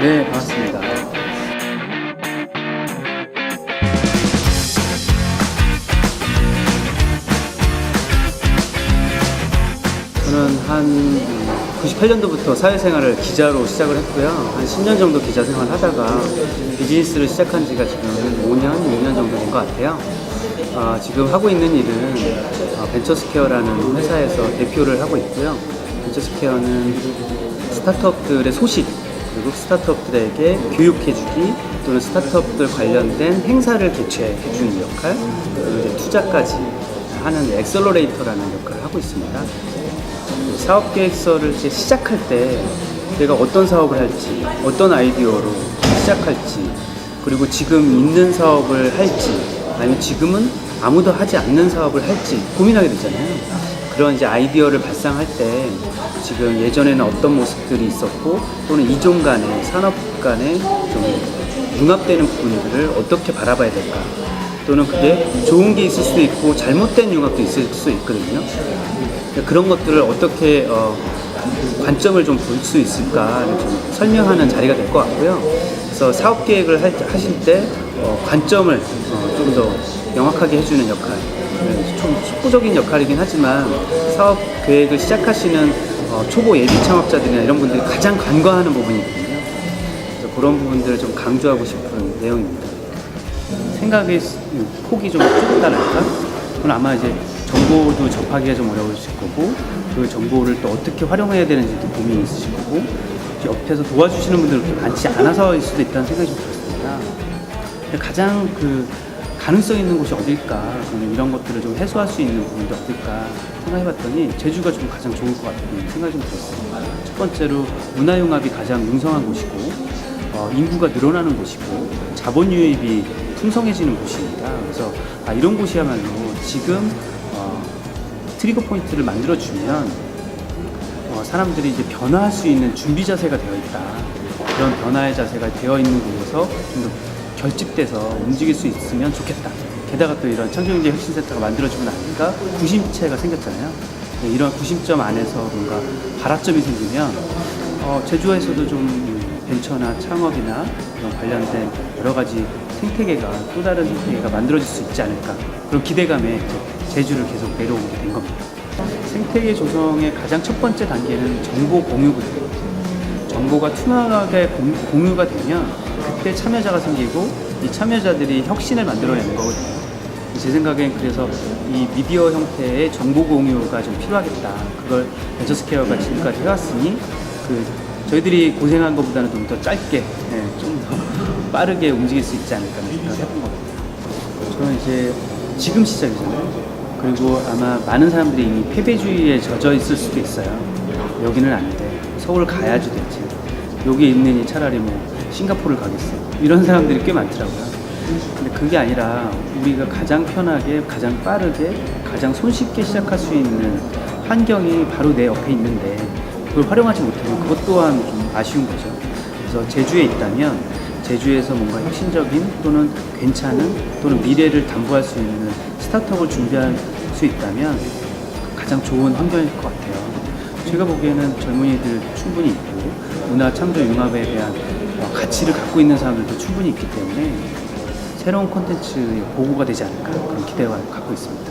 네, 반갑습니다. 저는 한 98년도부터 사회생활을 기자로 시작을 했고요. 한 10년 정도 기자 생활을 하다가 비즈니스를 시작한 지가 지금 한 5년, 6년 정도 된 것 같아요. 아, 지금 하고 있는 일은 어, 벤처스퀘어라는 회사에서 대표를 하고 있고요. 벤처스퀘어는 스타트업들의 소식 그리고 스타트업들에게 교육해주기 또는 스타트업들 관련된 행사를 개최해주는 역할 그리고 이제 투자까지 하는 엑셀러레이터라는 역할을 하고 있습니다. 그 사업 계획서를 이제 시작할 때 내가 어떤 사업을 할지, 어떤 아이디어로 시작할지, 그리고 지금 있는 사업을 할지, 아니면 지금은 아무도 하지 않는 사업을 할지 고민하게 되잖아요. 그런 이제 아이디어를 발상할 때 지금 예전에는 어떤 모습들이 있었고 또는 이종 간의 산업 간의 좀 융합되는 부분들을 어떻게 바라봐야 될까 또는 그게 좋은 게 있을 수도 있고 잘못된 융합도 있을 수 있거든요. 그런 것들을 어떻게 어, 관점을 좀 볼 수 있을까를 좀 설명하는 자리가 될 것 같고요. 그래서 사업 계획을 할- 하실 때 어, 관점을 좀 더 명확하게 해주는 역할, 네, 좀 속보적인 역할이긴 하지만 사업 계획을 시작하시는 어, 초보 예비 창업자들이나 이런 분들이 가장 간과하는 부분이거든요. 그래서 그런 부분들을 좀 강조하고 싶은 내용입니다. 생각의 스- 폭이 좀 좁다랄까? 그건 아마 이제 정보도 접하기가 좀 어려우실 거고 그 정보를 또 어떻게 활용해야 되는지도 고민이 있으실 거고 옆에서 도와주시는 분들 그렇게 많지 않아서일 수도 있다는 생각이 좀 들었습니다. 가장 그 가능성 있는 곳이 어딜까? 저는 이런 것들을 좀 해소할 수 있는 부분도 어딜까 생각해봤더니 제주가 좀 가장 좋을 것 같다는 생각이 좀 들었어요. 첫 번째로 문화융합이 가장 융성한 곳이고 어, 인구가 늘어나는 곳이고 자본 유입이 풍성해지는 곳입니다. 그래서 아, 이런 곳이야말로 지금 어, 트리거 포인트를 만들어 주면 어, 사람들이 이제 변화할 수 있는 준비 자세가 되어 있다. 그런 변화의 자세가 되어 있는 곳에서 좀 더 결집돼서 움직일 수 있으면 좋겠다. 게다가 또 이런 창조경제 혁신센터가 만들어지고 나니까 구심체가 생겼잖아요. 네, 이런 구심점 안에서 뭔가 발화점이 생기면 어, 제주에서도 좀 벤처나 창업이나 그런 관련된 여러 가지 생태계가 또 다른 생태계가 만들어질 수 있지 않을까 그런 기대감에 이제 제주를 계속 내려오게 된 겁니다. 생태계 조성의 가장 첫 번째 단계는 정보 공유거든요. 정보가 투명하게 공- 공유가 되면 그때 참여자가 생기고 이 참여자들이 혁신을 만들어내는 거거든요. 제 생각엔 그래서 이 미디어 형태의 정보 공유가 좀 필요하겠다. 그걸 벤처스케어가 지금까지 해왔으니 그 저희들이 고생한 것보다는 좀 더 짧게 예, 좀더 빠르게 움직일 수 있지 않을까 생각을 해본 것 같아요. 저는 이제 지금 시작이잖아요. 그리고 아마 많은 사람들이 이미 패배주의에 젖어 있을 수도 있어요. 여기는 안 돼. 서울 가야지 되지. 여기 있느니 차라리 뭐 싱가포르를 가겠어. 이런 사람들이 꽤 많더라고요. 근데 그게 아니라 우리가 가장 편하게, 가장 빠르게, 가장 손쉽게 시작할 수 있는 환경이 바로 내 옆에 있는데 그걸 활용하지 못하면 그것 또한 좀 아쉬운 거죠. 그래서 제주에 있다면 제주에서 뭔가 혁신적인 또는 괜찮은 또는 미래를 담보할 수 있는 스타트업을 준비할 수 있다면 가장 좋은 환경일 것 같아요. 제가 보기에는 젊은이들 충분히 있고 문화 창조 융합에 대한 어, 가치를 갖고 있는 사람들도 충분히 있기 때문에 새로운 콘텐츠의 보고가 되지 않을까 그런 기대가 갖고 있습니다.